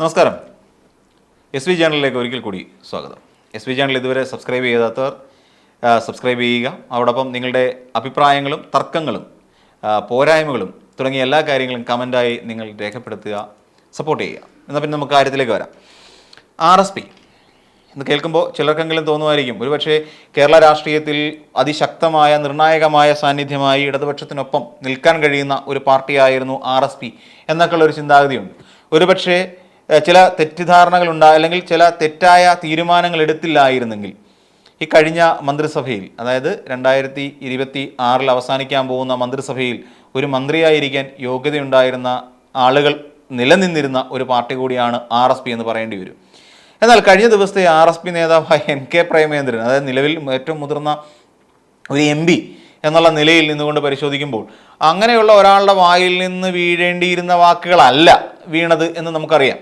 നമസ്കാരം. S V ചാനലിലേക്ക് ഒരിക്കൽ കൂടി സ്വാഗതം. എസ് വി ചാനൽ ഇതുവരെ സബ്സ്ക്രൈബ് ചെയ്യാത്തവർ സബ്സ്ക്രൈബ് ചെയ്യുക. അതോടൊപ്പം നിങ്ങളുടെ അഭിപ്രായങ്ങളും തർക്കങ്ങളും പോരായ്മകളും തുടങ്ങിയ എല്ലാ കാര്യങ്ങളും കമന്റായി നിങ്ങൾ രേഖപ്പെടുത്തുക സപ്പോർട്ട് ചെയ്യുക. എന്നാൽ പിന്നെ നമുക്ക് കാര്യത്തിലേക്ക് വരാം. ആർ എസ് പി എന്ന് കേൾക്കുമ്പോൾ ചിലർക്കെങ്കിലും തോന്നുമായിരിക്കും ഒരുപക്ഷെ കേരള രാഷ്ട്രീയത്തിൽ അതിശക്തമായ നിർണായകമായ സാന്നിധ്യമായി ഇടതുപക്ഷത്തിനൊപ്പം നിൽക്കാൻ കഴിയുന്ന ഒരു പാർട്ടിയായിരുന്നു ആർ എസ് പി എന്നൊക്കെയുള്ള ഒരു ചിന്താഗതിയുണ്ട്. ഒരുപക്ഷെ ചില തെറ്റിദ്ധാരണകൾ ഉണ്ടാ അല്ലെങ്കിൽ ചില തെറ്റായ തീരുമാനങ്ങൾ എടുത്തില്ലായിരുന്നെങ്കിൽ ഈ കഴിഞ്ഞ മന്ത്രിസഭയിൽ അതായത് രണ്ടായിരത്തി ഇരുപത്തി ആറിൽ അവസാനിക്കാൻ പോകുന്ന മന്ത്രിസഭയിൽ ഒരു മന്ത്രിയായിരിക്കാൻ യോഗ്യതയുണ്ടായിരുന്ന ആളുകൾ നിലനിന്നിരുന്ന ഒരു പാർട്ടി കൂടിയാണ് ആർ എസ് പി എന്ന് പറയേണ്ടി വരും. എന്നാൽ കഴിഞ്ഞ ദിവസത്തെ ആർ എസ് പി നേതാവായ എൻ കെ പ്രേമേന്ദ്രൻ അതായത് നിലവിൽ ഏറ്റവും മുതിർന്ന ഒരു എം പി എന്നുള്ള നിലയിൽ നിന്നുകൊണ്ട് പരിശോധിക്കുമ്പോൾ അങ്ങനെയുള്ള ഒരാളുടെ വായിൽ നിന്ന് വീഴേണ്ടിയിരുന്ന വാക്കുകളല്ല വീണത് എന്ന് നമുക്കറിയാം.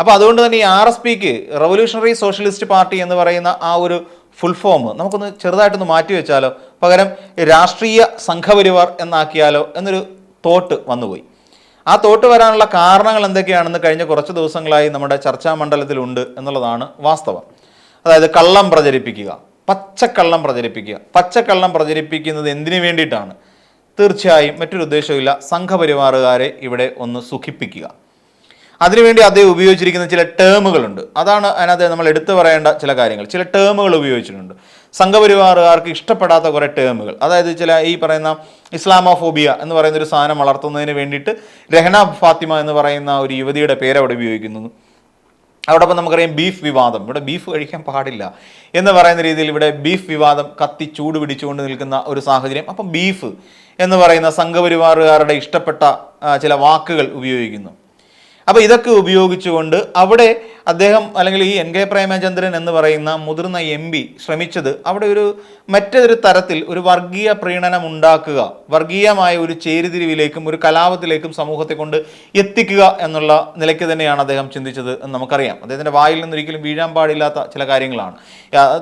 അപ്പോൾ അതുകൊണ്ട് തന്നെ ഈ ആർ എസ് പിക്ക് റവല്യൂഷണറി സോഷ്യലിസ്റ്റ് പാർട്ടി എന്ന് പറയുന്ന ആ ഒരു ഫുൾ ഫോം നമുക്കൊന്ന് ചെറുതായിട്ടൊന്ന് മാറ്റി വെച്ചാലോ? പകരം രാഷ്ട്രീയ സംഘപരിവാർ എന്നാക്കിയാലോ എന്നൊരു തോട്ട് വന്നുപോയി. ആ തോട്ട് വരാനുള്ള കാരണങ്ങൾ എന്തൊക്കെയാണെന്ന് കഴിഞ്ഞ കുറച്ച് ദിവസങ്ങളായി നമ്മുടെ ചർച്ചാ മണ്ഡലത്തിലുണ്ട് എന്നുള്ളതാണ് വാസ്തവം. അതായത് കള്ളം പ്രചരിപ്പിക്കുക പച്ചക്കള്ളം പ്രചരിപ്പിക്കുക. പച്ചക്കള്ളം പ്രചരിപ്പിക്കുന്നത് എന്തിനു വേണ്ടിയിട്ടാണ്? തീർച്ചയായും മറ്റൊരു ഉദ്ദേശവുമില്ല. സംഘപരിവാറുകാരെ ഇവിടെ ഒന്ന് സുഖിപ്പിക്കുക. അതിനുവേണ്ടി അദ്ദേഹം ഉപയോഗിച്ചിരിക്കുന്ന ചില ടേമുകളുണ്ട് അതാണ് അതിനകത്ത് നമ്മൾ എടുത്തു പറയേണ്ട ചില കാര്യങ്ങൾ. ചില ടേമുകൾ ഉപയോഗിച്ചിട്ടുണ്ട്. സംഘപരിവാറുകാർക്ക് ഇഷ്ടപ്പെടാത്ത കുറേ ടേമുകൾ അതായത് ചില ഈ പറയുന്ന ഇസ്ലാമോഫോബിയ എന്ന് പറയുന്ന ഒരു സാധനം വളർത്തുന്നതിന് വേണ്ടിയിട്ട് രഹന ഫാത്തിമ എന്ന് പറയുന്ന ഒരു യുവതിയുടെ പേര് അവിടെ ഉപയോഗിക്കുന്നു. അതോടൊപ്പം നമുക്കറിയാം ബീഫ് വിവാദം. ഇവിടെ ബീഫ് കഴിക്കാൻ പാടില്ല എന്ന് പറയുന്ന രീതിയിൽ ഇവിടെ ബീഫ് വിവാദം കത്തി ചൂട് പിടിച്ചുകൊണ്ട് നിൽക്കുന്ന ഒരു സാഹചര്യം. അപ്പം ബീഫ് എന്ന് പറയുന്ന സംഘപരിവാറുകാരുടെ ഇഷ്ടപ്പെട്ട ചില വാക്കുകൾ ഉപയോഗിക്കുന്നു. അപ്പോൾ ഇതൊക്കെ ഉപയോഗിച്ചുകൊണ്ട് അവിടെ അദ്ദേഹം അല്ലെങ്കിൽ ഈ എൻ കെ പ്രേമചന്ദ്രൻ എന്ന് പറയുന്ന മുതിർന്ന എം പി ശ്രമിച്ചത് അവിടെ ഒരു മറ്റൊരു തരത്തിൽ ഒരു വർഗീയ പ്രീണനം ഉണ്ടാക്കുക വർഗീയമായ ഒരു ചേരിതിരിവിലേക്കും ഒരു കലാപത്തിലേക്കും സമൂഹത്തെ കൊണ്ട് എത്തിക്കുക എന്നുള്ള നിലയ്ക്ക് തന്നെയാണ് അദ്ദേഹം ചിന്തിച്ചത് എന്ന് നമുക്കറിയാം. അദ്ദേഹത്തിന്റെ വായിൽ നിന്നൊരിക്കലും വീഴാൻ പാടില്ലാത്ത ചില കാര്യങ്ങളാണ്.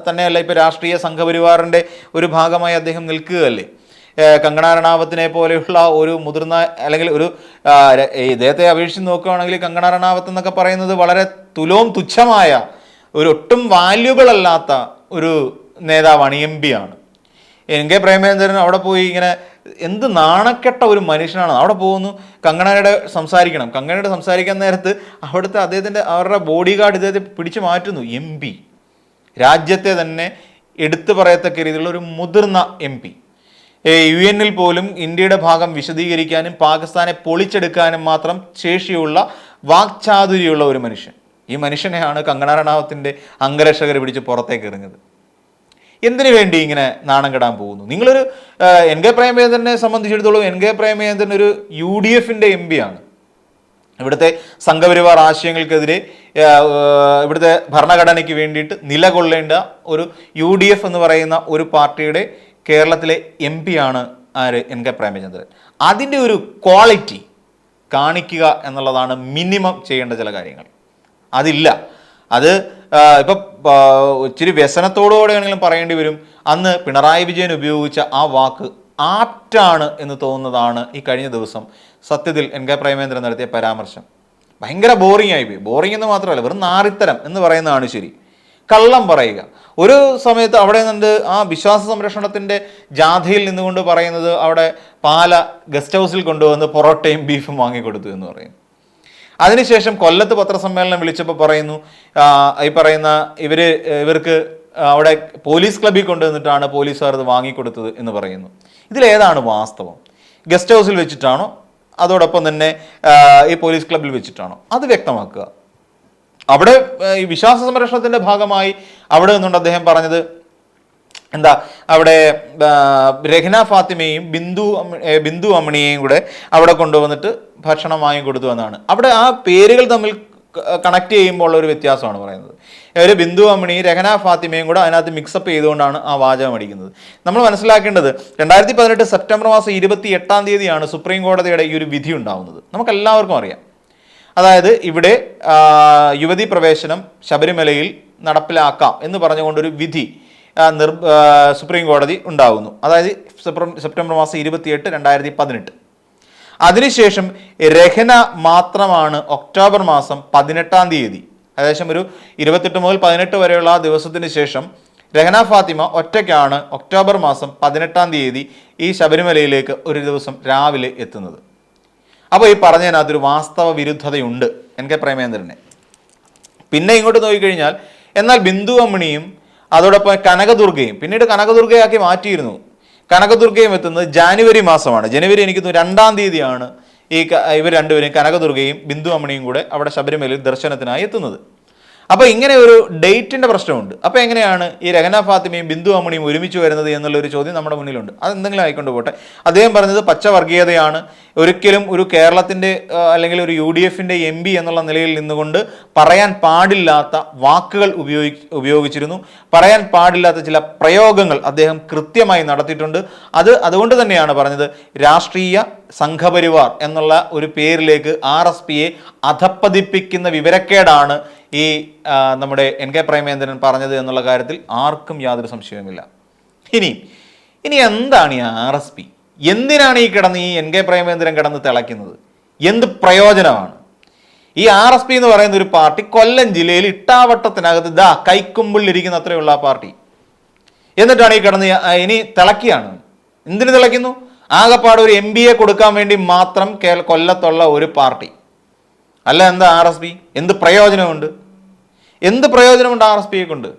തന്നെയല്ല ഇപ്പോൾ രാഷ്ട്രീയ സംഘപരിവാറിന്റെ ഒരു ഭാഗമായി അദ്ദേഹം നിൽക്കുകയല്ലേ? കങ്കണ റണാവത്തിനെ പോലെയുള്ള ഒരു മുതിർന്ന അല്ലെങ്കിൽ ഒരു ഇദ്ദേഹത്തെ അപേക്ഷിച്ച് നോക്കുകയാണെങ്കിൽ കങ്കണ റണാവത്ത് എന്നൊക്കെ പറയുന്നത് വളരെ തുലോം തുച്ഛമായ ഒരു ഒട്ടും വാല്യുബിൾ അല്ലാത്ത ഒരു നേതാവാണ് എം പി ആണ്. എൻ കെ പ്രേമേന്ദ്രൻ അവിടെ പോയി ഇങ്ങനെ എന്ത് നാണക്കെട്ട ഒരു മനുഷ്യനാണ്. അവിടെ പോകുന്നു കങ്കണയുടെ സംസാരിക്കണം. കങ്കണയുടെ സംസാരിക്കാൻ നേരത്ത് അവിടുത്തെ അദ്ദേഹത്തിന്റെ അവരുടെ ബോഡി ഗാർഡ് ഇദ്ദേഹത്തെ പിടിച്ചു മാറ്റുന്നു എം രാജ്യത്തെ തന്നെ എടുത്തു പറയത്തക്ക രീതിയിലുള്ള ഒരു മുതിർന്ന എം പി. യു എന്നിൽ പോലും ഇന്ത്യയുടെ ഭാഗം വിശദീകരിക്കാനും പാകിസ്ഥാനെ പൊളിച്ചെടുക്കാനും മാത്രം ശേഷിയുള്ള വാക്ചാതുര്യമുള്ള ഒരു മനുഷ്യൻ. ഈ മനുഷ്യനെയാണ് കങ്കണ റണാവത്തിന്റെ അംഗരക്ഷകർ പിടിച്ച് പുറത്തേക്ക് എറിഞ്ഞത് എന്തിനു വേണ്ടി ഇങ്ങനെ നാണം കെടാൻ പോകുന്നു? നിങ്ങളൊരു എൻ കെ പ്രേമചന്ദ്രനെ സംബന്ധിച്ചിടത്തോളം എൻ കെ പ്രേമചന്ദ്രൻ ഒരു യു ഡി എഫിന്റെ എം പി ആണ്. ഇവിടുത്തെ സംഘപരിവാർ ആശയങ്ങൾക്കെതിരെ ഇവിടുത്തെ ഭരണഘടനയ്ക്ക് വേണ്ടിയിട്ട് നിലകൊള്ളേണ്ട ഒരു യു ഡി എഫ് എന്ന് പറയുന്ന ഒരു പാർട്ടിയുടെ കേരളത്തിലെ എം പി ആണ് ആര്? N K Premachandran. അതിന്റെ ഒരു ക്വാളിറ്റി കാണിക്കുക എന്നുള്ളതാണ് മിനിമം ചെയ്യേണ്ട ചില കാര്യങ്ങൾ. അതില്ല. അത് ഇപ്പം ഇച്ചിരി വ്യസനത്തോടുകൂടെയാണെങ്കിലും പറയേണ്ടി വരും. അന്ന് പിണറായി വിജയൻ ഉപയോഗിച്ച ആ വാക്ക് ആപ്റ്റാണ് എന്ന് തോന്നുന്നതാണ് ഈ കഴിഞ്ഞ ദിവസം സത്യത്തിൽ എൻ കെ പ്രേമേന്ദ്രൻ നടത്തിയ പരാമർശം. ഭയങ്കര ബോറിംഗ് ആയി പോയി. ബോറിംഗ് എന്ന് മാത്രമല്ല വെറും നാറിത്തരം എന്ന് പറയുന്നതാണ് ശരി. കള്ളം പറയുക. ഒരു സമയത്ത് അവിടെ നിന്ന് ആ വിശ്വാസ സംരക്ഷണത്തിന്റെ ജാഥയിൽ നിന്നുകൊണ്ട് പറയുന്നത് അവിടെ പാല ഗസ്റ്റ് ഹൗസിൽ കൊണ്ടുവന്ന് പൊറോട്ടയും ബീഫും വാങ്ങിക്കൊടുത്തു എന്ന് പറയും അതിനുശേഷം കൊല്ലത്ത് പത്രസമ്മേളനം വിളിച്ചപ്പോൾ പറയുന്നു ഈ പറയുന്ന ഇവർ ഇവർക്ക് അവിടെ പോലീസ് ക്ലബ്ബിൽ കൊണ്ടുവന്നിട്ടാണ് പോലീസുകാർ ഇത് വാങ്ങിക്കൊടുത്തത് എന്ന് പറയുന്നു. ഇതിലേതാണ് വാസ്തവം? ഗസ്റ്റ് ഹൗസിൽ വെച്ചിട്ടാണോ? അതോടൊപ്പം തന്നെ ഈ പോലീസ് ക്ലബ്ബിൽ വെച്ചിട്ടാണോ? അത് വ്യക്തമാക്കുക. അവിടെ ഈ വിശ്വാസ സംരക്ഷണത്തിന്റെ ഭാഗമായി അവിടെ നിന്നുകൊണ്ട് അദ്ദേഹം പറഞ്ഞത് എന്താ അവിടെ രഹ്ന ഫാത്തിമയും ബിന്ദു ബിന്ദു അമ്മണിയെയും കൂടെ അവിടെ കൊണ്ടുവന്നിട്ട് ഭക്ഷണം വാങ്ങിക്കൊടുത്തു എന്നാണ്. അവിടെ ആ പേരുകൾ തമ്മിൽ കണക്ട് ചെയ്യുമ്പോൾ ഉള്ള ഒരു വ്യത്യാസമാണ് പറയുന്നത്. ഒരു ബിന്ദു അമ്മണി രഹന ഫാത്തിമയും കൂടെ അതിനകത്ത് മിക്സപ്പ് ചെയ്തുകൊണ്ടാണ് ആ വാചകം അടിക്കുന്നത്. നമ്മൾ മനസ്സിലാക്കേണ്ടത് രണ്ടായിരത്തി പതിനെട്ട് സെപ്റ്റംബർ മാസം ഇരുപത്തി എട്ടാം തീയതിയാണ് സുപ്രീം കോടതിയുടെ ഈ ഒരു വിധി ഉണ്ടാകുന്നത് നമുക്ക് എല്ലാവർക്കും അറിയാം. അതായത് ഇവിടെ യുവതി പ്രവേശനം ശബരിമലയിൽ നടപ്പിലാക്കാം എന്ന് പറഞ്ഞുകൊണ്ടൊരു വിധി നിർ സുപ്രീം കോടതി ഉണ്ടാകുന്നു അതായത് സെപ്റ്റംബർ മാസം ഇരുപത്തിയെട്ട് രണ്ടായിരത്തി പതിനെട്ട് അതിനുശേഷം രഹന മാത്രമാണ് ഒക്ടോബർ മാസം പതിനെട്ടാം തീയതി ഏകദേശം ഒരു ഇരുപത്തെട്ട് മുതൽ പതിനെട്ട് വരെയുള്ള ദിവസത്തിന് ശേഷം രഹന ഫാത്തിമ ഒറ്റയ്ക്കാണ് ഒക്ടോബർ മാസം പതിനെട്ടാം തീയതി ഈ ശബരിമലയിലേക്ക് ഒരു ദിവസം രാവിലെ എത്തുന്നത്. അപ്പോൾ ഈ പറഞ്ഞതിനകത്തൊരു വാസ്തവ വിരുദ്ധതയുണ്ട്. എൻ കെ പ്രേമേന്ദ്രനെ പിന്നെ ഇങ്ങോട്ട് നോക്കിക്കഴിഞ്ഞാൽ എന്നാൽ ബിന്ദു അമ്മിണിയും അതോടൊപ്പം കനകദുർഗയും പിന്നീട് കനകദുർഗയാക്കി മാറ്റിയിരുന്നു. കനകദുർഗയും എത്തുന്നത് ജാനുവരി മാസമാണ്. ജനുവരി എനിക്ക് രണ്ടാം തീയതിയാണ് ഈ ഇവർ രണ്ടുപേരും കനകദുർഗയും ബിന്ദു അമ്മിണിയും കൂടെ അവിടെ ശബരിമലയിൽ ദർശനത്തിനായി എത്തുന്നത്. അപ്പോൾ ഇങ്ങനെ ഒരു ഡേറ്റിന്റെ പ്രശ്നമുണ്ട്. അപ്പോൾ എങ്ങനെയാണ് ഈ രഹന ഫാത്തിമയും ബിന്ദു അമ്മണിയും ഒരുമിച്ച് വരുന്നത് എന്നുള്ള ഒരു ചോദ്യം നമ്മുടെ മുന്നിലുണ്ട്. അത് എന്തെങ്കിലും ആയിക്കൊണ്ട് പോട്ടെ. അദ്ദേഹം പറഞ്ഞത് പച്ചവർഗീയതയാണ് ഒരിക്കലും ഒരു കേരളത്തിന്റെ അല്ലെങ്കിൽ ഒരു യു ഡി എഫിന്റെ എം പി എന്നുള്ള നിലയിൽ നിന്നുകൊണ്ട് പറയാൻ പാടില്ലാത്ത വാക്കുകൾ ഉപയോഗി ഉപയോഗിച്ചിരുന്നു. പറയാൻ പാടില്ലാത്ത ചില പ്രയോഗങ്ങൾ അദ്ദേഹം കൃത്യമായി നടത്തിയിട്ടുണ്ട്. അത് അതുകൊണ്ട് തന്നെയാണ് പറഞ്ഞത് രാഷ്ട്രീയ സംഘപരിവാർ എന്നുള്ള ഒരു പേരിലേക്ക് ആർ എസ് പിയെ അധപ്പതിപ്പിക്കുന്ന വിവരക്കേടാണ് ഈ നമ്മുടെ എൻ കെ പ്രേമേന്ദ്രൻ പറഞ്ഞത് എന്നുള്ള കാര്യത്തിൽ ആർക്കും യാതൊരു സംശയവുമില്ല. ഇനി ഇനി എന്താണ് ഈ ആർ എസ് പി? എന്തിനാണ് ഈ കിടന്ന് ഈ എൻ കെ പ്രേമേന്ദ്രൻ കിടന്ന് തിളയ്ക്കുന്നത്? എന്ത് പ്രയോജനമാണ്? ഈ ആർ എസ് പി എന്ന് പറയുന്ന ഒരു പാർട്ടി കൊല്ലം ജില്ലയിൽ ഇട്ടാവട്ടത്തിനകത്ത് ദാ കൈക്കുമ്പിളിരിക്കുന്ന അത്രയുള്ള ആ പാർട്ടി. എന്നിട്ടാണ് ഈ കിടന്ന് ഇനി തിളക്കിയാണ് എന്തിനു തിളയ്ക്കുന്നു? ആകെപ്പാട് ഒരു എം ബി എ കൊടുക്കാൻ വേണ്ടി മാത്രം കൊല്ലത്തുള്ള ഒരു പാർട്ടി. അല്ല എന്താ ആർ എസ് പി? എന്ത് പ്രയോജനമുണ്ട്? എന്ത് പ്രയോജനമുണ്ട് ആർ എസ് പിയെ കൊണ്ട്?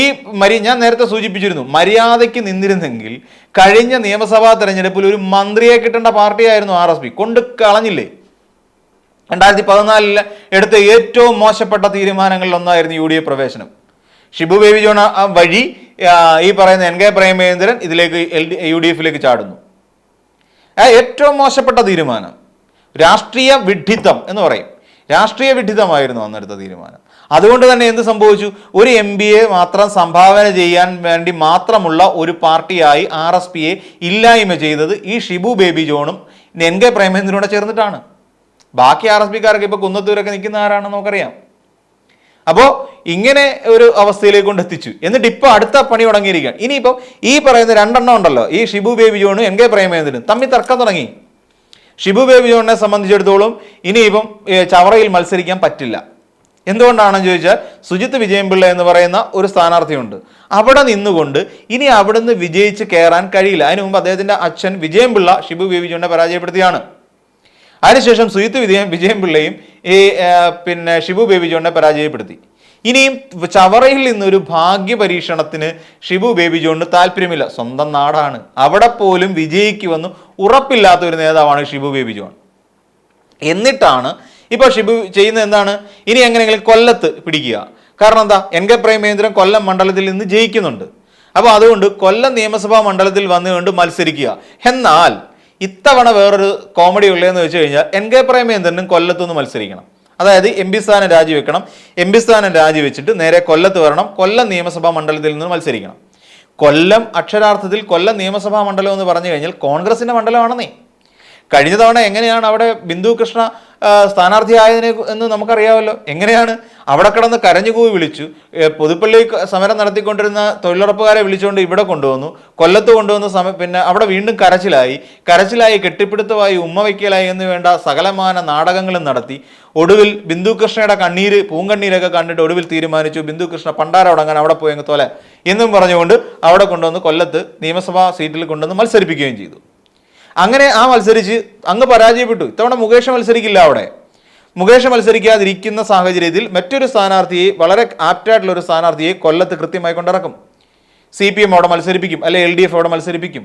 ഈ മരി ഞാൻ നേരത്തെ സൂചിപ്പിച്ചിരുന്നു മര്യാദയ്ക്ക് നിന്നിരുന്നെങ്കിൽ കഴിഞ്ഞ നിയമസഭാ തെരഞ്ഞെടുപ്പിൽ ഒരു മന്ത്രിയെ കിട്ടേണ്ട പാർട്ടിയായിരുന്നു ആർ എസ് പി. കൊണ്ട് കളഞ്ഞില്ലേ? രണ്ടായിരത്തി പതിനാലിൽ എടുത്ത ഏറ്റവും മോശപ്പെട്ട തീരുമാനങ്ങളിൽ ഒന്നായിരുന്നു യു ഡി എഫ് പ്രവേശനം. ഷിബു ബേബി ജോൺ വഴി ഈ പറയുന്ന എൻ കെ പ്രേമേന്ദ്രൻ ഇതിലേക്ക് എൽ ഡി യു ഡി എഫിലേക്ക് ചാടുന്നു. ഏറ്റവും മോശപ്പെട്ട തീരുമാനം രാഷ്ട്രീയ വിഡ്ഢിത്തം എന്ന് പറയും. രാഷ്ട്രീയ വിഡിതമായിരുന്നു അന്നെടുത്ത തീരുമാനം. അതുകൊണ്ട് തന്നെ എന്ത് സംഭവിച്ചു? ഒരു എം ബി എ മാത്രം സംഭാവന ചെയ്യാൻ വേണ്ടി മാത്രമുള്ള ഒരു പാർട്ടിയായി ആർ എസ് പിയെ ഇല്ലായ്മ ചെയ്തത് ഈ ഷിബു ബേബി ജോണും എൻ കെ പ്രേമേന്ദ്രനോട് ചേർന്നിട്ടാണ്. ബാക്കി ആർ എസ് പിക്കാർക്ക് ഇപ്പോൾ കുന്നത്തൂരൊക്കെ നിൽക്കുന്ന ആരാണെന്ന് നമുക്കറിയാം. അപ്പോൾ ഇങ്ങനെ ഒരു അവസ്ഥയിലേക്ക് കൊണ്ട് എത്തിച്ചു. എന്നിട്ട് ഇപ്പോൾ അടുത്ത പണി തുടങ്ങിയിരിക്കുകയാണ്. ഇനിയിപ്പോൾ ഈ പറയുന്ന രണ്ടെണ്ണം ഉണ്ടല്ലോ. ഈ ഷിബു ബേബി ജോണും എൻ കെ പ്രേമേന്ദ്രനും തമ്മിൽ തർക്കം തുടങ്ങി. ഷിബു ബേബി ജോണിനെ സംബന്ധിച്ചിടത്തോളം ഇനിയിപ്പം ചവറയിൽ മത്സരിക്കാൻ പറ്റില്ല. എന്തുകൊണ്ടാണെന്ന് ചോദിച്ചാൽ സുജിത്ത് വിജയൻപിള്ള എന്ന് പറയുന്ന ഒരു സ്ഥാനാർത്ഥിയുണ്ട്. അവിടെ നിന്നുകൊണ്ട് ഇനി അവിടുന്ന് വിജയിച്ച് കയറാൻ കഴിയില്ല. അതിനു മുമ്പ് അദ്ദേഹത്തിന്റെ അച്ഛൻ വിജയൻപിള്ള ഷിബു ബേബി ജോണിനെ പരാജയപ്പെടുത്തിയാണ്. അതിനുശേഷം സുജിത്ത് വിജയൻ വിജയൻപിള്ളയും ഈ പിന്നെ ഷിബു ബേബി ജോണിനെ പരാജയപ്പെടുത്തി. ഇനിയും ചവറയിൽ നിന്നൊരു ഭാഗ്യ പരീക്ഷണത്തിന് ഷിബു ബേബി ജോണിന് താല്പര്യമില്ല. സ്വന്തം നാടാണ്. അവിടെ പോലും വിജയിക്കുമെന്ന് ഉറപ്പില്ലാത്ത ഒരു നേതാവാണ് ഷിബു ബേബി ജോൺ എന്നിട്ടാണ് ഇപ്പോൾ ഷിബു ചെയ്യുന്നത് എന്താണ്? ഇനി എങ്ങനെയെങ്കിലും കൊല്ലത്ത് പിടിക്കുക. കാരണം എന്താ? എൻ കെ പ്രേമേന്ദ്രൻ കൊല്ലം മണ്ഡലത്തിൽ നിന്ന് ജയിക്കുന്നുണ്ട്. അപ്പോൾ അതുകൊണ്ട് കൊല്ലം നിയമസഭാ മണ്ഡലത്തിൽ വന്നുകൊണ്ട് മത്സരിക്കുക. എന്നാൽ ഇത്തവണ വേറൊരു കോമഡി ഉള്ളതെന്ന് വെച്ച് കഴിഞ്ഞാൽ എൻ കെ പ്രേമേന്ദ്രനും കൊല്ലത്തുനിന്ന് മത്സരിക്കണം. അതായത് എം പി സ്ഥാനം രാജിവെക്കണം എം പി സ്ഥാനം രാജിവെച്ചിട്ട് നേരെ കൊല്ലത്ത് വരണം കൊല്ലം നിയമസഭാ മണ്ഡലത്തിൽ നിന്ന് മത്സരിക്കണം. കൊല്ലം അക്ഷരാർത്ഥത്തിൽ കൊല്ലം നിയമസഭാ മണ്ഡലം എന്ന് പറഞ്ഞു കഴിഞ്ഞാൽ കോൺഗ്രസിന്റെ മണ്ഡലമാണെന്നേ. കഴിഞ്ഞ തവണ എങ്ങനെയാണ് അവിടെ ബിന്ദു കൃഷ്ണ സ്ഥാനാർത്ഥി സ്ഥാനാർത്ഥിയായതിനെ എന്ന് നമുക്കറിയാമല്ലോ. എങ്ങനെയാണ് അവിടെ കിടന്ന് കരഞ്ഞുകൂവി വിളിച്ചു? പുതുപ്പള്ളി സമരം നടത്തിക്കൊണ്ടിരുന്ന തൊഴിലുറപ്പുകാരെ വിളിച്ചുകൊണ്ട് ഇവിടെ കൊണ്ടുവന്നു. കൊല്ലത്ത് കൊണ്ടുവന്ന സമ പിന്നെ അവിടെ വീണ്ടും കരച്ചിലായി. കരച്ചിലായി കെട്ടിപ്പിടുത്തമായി ഉമ്മ വയ്ക്കലായി എന്ന് വേണ്ട സകലമാന നാടകങ്ങളും നടത്തി. ഒടുവിൽ ബിന്ദു കൃഷ്ണയുടെ കണ്ണീര് പൂങ്കണ്ണീരൊക്കെ കണ്ടിട്ട് ഒടുവിൽ തീരുമാനിച്ചു ബിന്ദു കൃഷ്ണ പണ്ടാര അടങ്ങാൻ അവിടെ പോയെങ്കിൽ തോല എന്നും പറഞ്ഞുകൊണ്ട് അവിടെ കൊണ്ടുവന്ന് കൊല്ലത്ത് നിയമസഭാ സീറ്റിൽ കൊണ്ടുവന്ന് മത്സരിപ്പിക്കുകയും ചെയ്തു. അങ്ങനെ ആ മത്സരിച്ച് അങ്ങ് പരാജയപ്പെട്ടു. ഇത്തവണ മുകേഷ് മത്സരിക്കില്ല അവിടെ. മുകേഷ് മത്സരിക്കാതിരിക്കുന്ന സാഹചര്യത്തിൽ മറ്റൊരു സ്ഥാനാർത്ഥിയെ വളരെ ആപ്റ്റായിട്ടുള്ള ഒരു സ്ഥാനാർത്ഥിയെ കൊല്ലത്ത് കൃത്യമായി കൊണ്ടിറക്കും. സി പി എം അവിടെ മത്സരിപ്പിക്കും. അല്ലെ എൽ ഡി എഫ് അവിടെ മത്സരിപ്പിക്കും.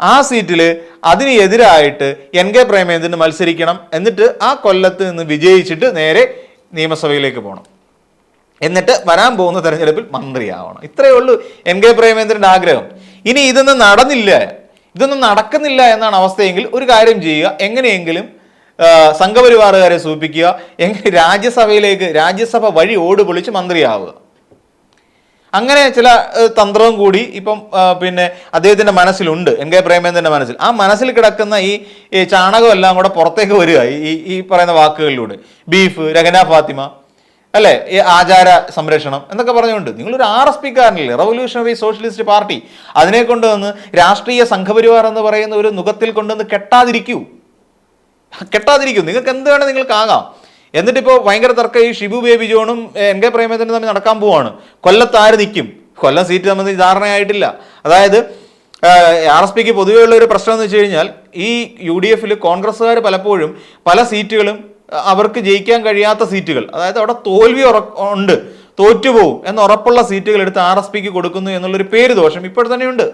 ആ സീറ്റിൽ അതിന് എതിരായിട്ട് എൻ കെ പ്രേമേന്ദ്രന് മത്സരിക്കണം എന്നിട്ട് ആ കൊല്ലത്ത് നിന്ന് വിജയിച്ചിട്ട് നേരെ നിയമസഭയിലേക്ക് പോകണം എന്നിട്ട് വരാൻ പോകുന്ന തെരഞ്ഞെടുപ്പിൽ മന്ത്രിയാവണം. ഇത്രയേ ഉള്ളൂ എൻ കെ പ്രേമേന്ദ്രന്റെ ആഗ്രഹം. ഇനി ഇതൊന്നും നടന്നില്ല. ഇതൊന്നും നടക്കുന്നില്ല എന്നാണ് അവസ്ഥയെങ്കിൽ ഒരു കാര്യം ചെയ്യുക. എങ്ങനെയെങ്കിലും സംഘപരിവാറുകാരെ സൂചിപ്പിക്കുക. എങ്ങനെ രാജ്യസഭയിലേക്ക് രാജ്യസഭ വഴി ഓട് പൊളിച്ച് മന്ത്രിയാവുക. അങ്ങനെ ചില തന്ത്രവും കൂടി ഇപ്പം പിന്നെ അദ്ദേഹത്തിന്റെ മനസ്സിലുണ്ട്. എൻ കെ പ്രേമേന്ദ്രന്റെ മനസ്സിൽ. ആ മനസ്സിൽ കിടക്കുന്ന ഈ ഈ ചാണകം എല്ലാം കൂടെ പുറത്തേക്ക് വരിക. ഈ ഈ പറയുന്ന വാക്കുകളിലൂടെ. ബീഫ് രഹന ഫാത്തിമ അല്ലെ? ഈ ആചാര സംരക്ഷണം എന്നൊക്കെ പറഞ്ഞുകൊണ്ട്. നിങ്ങളൊരു ആർ എസ് പിക്കാരനല്ലേ? റവല്യൂഷണറി സോഷ്യലിസ്റ്റ് പാർട്ടി അതിനെ കൊണ്ടുവന്ന് രാഷ്ട്രീയ സംഘപരിവാർ എന്ന് പറയുന്ന ഒരു നുഖത്തിൽ കൊണ്ടുവന്ന് കെട്ടാതിരിക്കൂ. കെട്ടാതിരിക്കൂ. നിങ്ങൾക്ക് എന്ത് വേണേൽ നിങ്ങൾക്ക് ആകാം എന്നിട്ടിപ്പോൾ ഭയങ്കര തർക്കം. ഈ ഷിബു ബേബി ജോണും എൻ കെ പ്രേമേന്ദ്രനും തമ്മിൽ നടക്കാൻ പോവാണ്. കൊല്ലത്ത് ആര് നിൽക്കും കൊല്ലം സീറ്റ് സംബന്ധിച്ച് ധാരണയായിട്ടില്ല. അതായത് ആർ എസ് പിക്ക് പൊതുവെയുള്ള ഒരു പ്രശ്നം എന്ന് വെച്ച് കഴിഞ്ഞാൽ ഈ യു ഡി എഫിൽ കോൺഗ്രസ്സുകാർ പലപ്പോഴും പല സീറ്റുകളും അവർക്ക് ജയിക്കാൻ കഴിയാത്ത സീറ്റുകൾ. അതായത് അവിടെ തോൽവി ഉണ്ട്. തോറ്റുപോകും എന്ന് ഉറപ്പുള്ള സീറ്റുകൾ എടുത്ത് ആർ എസ് പിക്ക് കൊടുക്കുന്നു എന്നുള്ളൊരു പേര് ദോഷം ഇപ്പോൾ തന്നെയുണ്ട്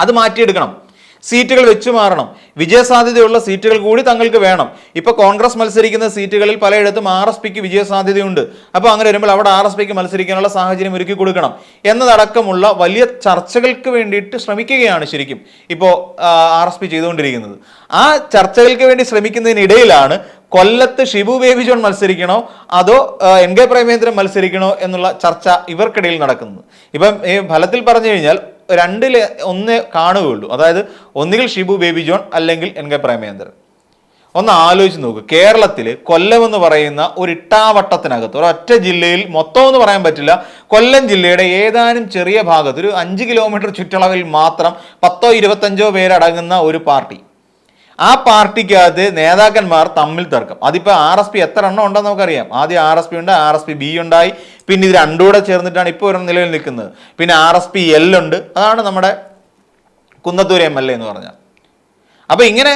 അത് മാറ്റിയെടുക്കണം. സീറ്റുകൾ വെച്ചു മാറണം. വിജയസാധ്യതയുള്ള സീറ്റുകൾ കൂടി തങ്ങൾക്ക് വേണം. ഇപ്പൊ കോൺഗ്രസ് മത്സരിക്കുന്ന സീറ്റുകളിൽ പലയിടത്തും ആർ എസ് പിക്ക് വിജയസാധ്യതയുണ്ട്. അപ്പോൾ അങ്ങനെ വരുമ്പോൾ അവിടെ ആർ എസ് പിക്ക് മത്സരിക്കാനുള്ള സാഹചര്യം ഒരുക്കി കൊടുക്കണം എന്നതടക്കമുള്ള വലിയ ചർച്ചകൾക്ക് വേണ്ടിയിട്ട് ശ്രമിക്കുകയാണ് ശരിക്കും ഇപ്പോൾ ആർ എസ് പി ചെയ്തുകൊണ്ടിരിക്കുന്നത്. ആ ചർച്ചകൾക്ക് വേണ്ടി ശ്രമിക്കുന്നതിനിടയിലാണ് കൊല്ലത്ത് ഷിബു ബേബി ജോൺ മത്സരിക്കണോ അതോ എൻ കെ പ്രേമേന്ദ്രൻ മത്സരിക്കണോ എന്നുള്ള ചർച്ച ഇവർക്കിടയിൽ നടക്കുന്നത്. ഇപ്പം ഈ ഫലത്തിൽ പറഞ്ഞു കഴിഞ്ഞാൽ രണ്ടിൽ ഒന്ന് കാണുകയുള്ളൂ. അതായത് ഒന്നുകിൽ ഷിബു ബേബി ജോൺ അല്ലെങ്കിൽ എൻ കെ പ്രേമേന്ദ്രൻ ഒന്ന് ആലോചിച്ച് നോക്ക്. കേരളത്തിൽ കൊല്ലം എന്ന് പറയുന്ന ഒരു ഇട്ടാവട്ടത്തിനകത്ത് ഒരൊറ്റ ജില്ലയിൽ മൊത്തം എന്ന് പറയാൻ പറ്റില്ല കൊല്ലം ജില്ലയുടെ ഏതാനും ചെറിയ ഭാഗത്ത് ഒരു അഞ്ച് കിലോമീറ്റർ ചുറ്റളവിൽ മാത്രം പത്തോ ഇരുപത്തഞ്ചോ പേരടങ്ങുന്ന ഒരു പാർട്ടി. ആ പാർട്ടിക്കകത്ത് നേതാക്കന്മാർ തമ്മിൽ തർക്കം. അതിപ്പോൾ ആർ എസ് പി എത്ര എണ്ണം ഉണ്ടെന്ന് നമുക്കറിയാം. ആദ്യം ആർ എസ് പി ഉണ്ട് ആർ എസ് പി ബി ഉണ്ടായി. പിന്നെ ഇത് രണ്ടും കൂടെ ചേർന്നിട്ടാണ് ഇപ്പോൾ ഒരു നിലയിൽ നിൽക്കുന്നത്. പിന്നെ ആർ എസ് പി എൽ ഉണ്ട്. അതാണ് നമ്മുടെ കുന്നത്തൂർ എം എൽ എ എന്ന് പറഞ്ഞാൽ. അപ്പൊ ഇങ്ങനെ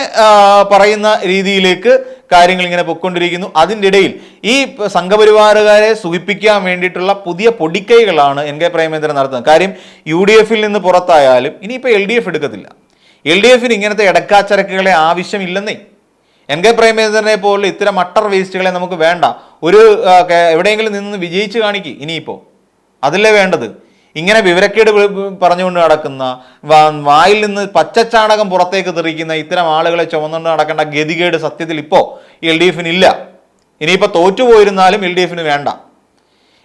പറയുന്ന രീതിയിലേക്ക് കാര്യങ്ങൾ ഇങ്ങനെ പൊയ്ക്കൊണ്ടിരിക്കുന്നു. അതിന്റെ ഇടയിൽ ഈ സംഘപരിവാറുകാരെ സുഖിപ്പിക്കാൻ വേണ്ടിയിട്ടുള്ള പുതിയ പൊടിക്കൈകളാണ് എൻ കെ പ്രേമേന്ദ്രൻ നടത്തുന്നത്. കാര്യം യു ഡി എഫിൽ നിന്ന് പുറത്തായാലും ഇനിയിപ്പോൾ എൽ ഡി എഫ് എടുക്കത്തില്ല. എൽ ഡി എഫിന് ഇങ്ങനത്തെ ഇടക്കാച്ചരക്കുകളെ ആവശ്യമില്ലെന്നേ എൻ കെ പ്രേമചന്ദ്രനെ പോലുള്ള ഇത്തരം മട്ടർ വേസ്റ്റുകളെ നമുക്ക് വേണ്ട. ഒരു എവിടെയെങ്കിലും നിന്ന് വിജയിച്ച് കാണിക്ക് ഇനിയിപ്പോൾ അതല്ലേ വേണ്ടത്? ഇങ്ങനെ വിവരക്കേട് പറഞ്ഞുകൊണ്ട് നടക്കുന്ന വായിൽ നിന്ന് പച്ചച്ചാണകം പുറത്തേക്ക് തെറിക്കുന്ന ഇത്തരം ആളുകളെ ചുമന്നുകൊണ്ട് നടക്കേണ്ട ഗതികേട് സത്യത്തിൽ ഇപ്പോൾ എൽ ഡി എഫിന് ഇല്ല. ഇനിയിപ്പോൾ തോറ്റുപോയിരുന്നാലും എൽ ഡി എഫിന് വേണ്ട.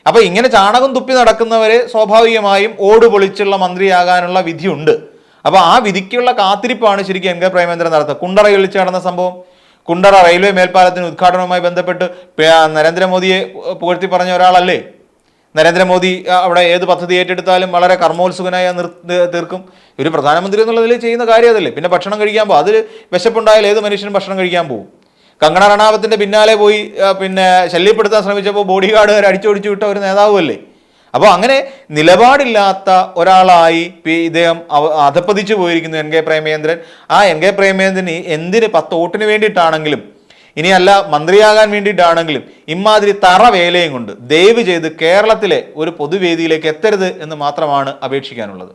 അപ്പോൾ ഇങ്ങനെ ചാണകം തുപ്പി നടക്കുന്നവരെ സ്വാഭാവികമായും ഓട് പൊളിച്ചുള്ള മന്ത്രിയാകാനുള്ള വിധിയുണ്ട്. അപ്പോൾ ആ വിധിക്കുള്ള കാത്തിരിപ്പാണ് ശരിക്കും എൻ കെ പ്രേമേന്ദ്രൻ നടത്തുക. കുണ്ടറ വിളിച്ച് നടന്ന സംഭവം കുണ്ടറ റെയിൽവേ മേൽപ്പാലത്തിന് ഉദ്ഘാടനവുമായി ബന്ധപ്പെട്ട് നരേന്ദ്രമോദിയെ പുകഴ്ത്തി പറഞ്ഞ ഒരാളല്ലേ? നരേന്ദ്രമോദി അവിടെ ഏത് പദ്ധതി ഏറ്റെടുത്താലും വളരെ കർമ്മോത്സുകനായി തീർക്കും. ഒരു പ്രധാനമന്ത്രി എന്നുള്ളതിൽ ചെയ്യുന്ന കാര്യം അതല്ലേ. പിന്നെ ഭക്ഷണം കഴിക്കാൻ പോകും അതിൽ വിശപ്പുണ്ടായാൽ ഏത് മനുഷ്യനും ഭക്ഷണം കഴിക്കാൻ പോകും കങ്കണ റണാവത്തിന്റെ പിന്നാലെ പോയി പിന്നെ ശല്യപ്പെടുത്താൻ ശ്രമിച്ചപ്പോൾ ബോഡി ഗാർഡുകാർ അടിച്ചോടിച്ചു വിട്ട ഒരു നേതാവുമല്ലേ? അപ്പോൾ അങ്ങനെ നിലപാടില്ലാത്ത ഒരാളായി ഇദ്ദേഹം അധപ്പതിച്ചു പോയിരിക്കുന്നു എൻ കെ പ്രേമേന്ദ്രൻ ആ എൻ കെ പ്രേമേന്ദ്രൻ എന്തിന് പത്ത് വോട്ടിന് വേണ്ടിയിട്ടാണെങ്കിലും ഇനിയല്ല മന്ത്രിയാകാൻ വേണ്ടിയിട്ടാണെങ്കിലും ഇമാതിരി തറ വേലയും കൊണ്ട് ദയവ് ചെയ്ത് കേരളത്തിലെ ഒരു പൊതുവേദിയിലേക്ക് എത്തരുത് എന്ന് മാത്രമാണ് അപേക്ഷിക്കാനുള്ളത്.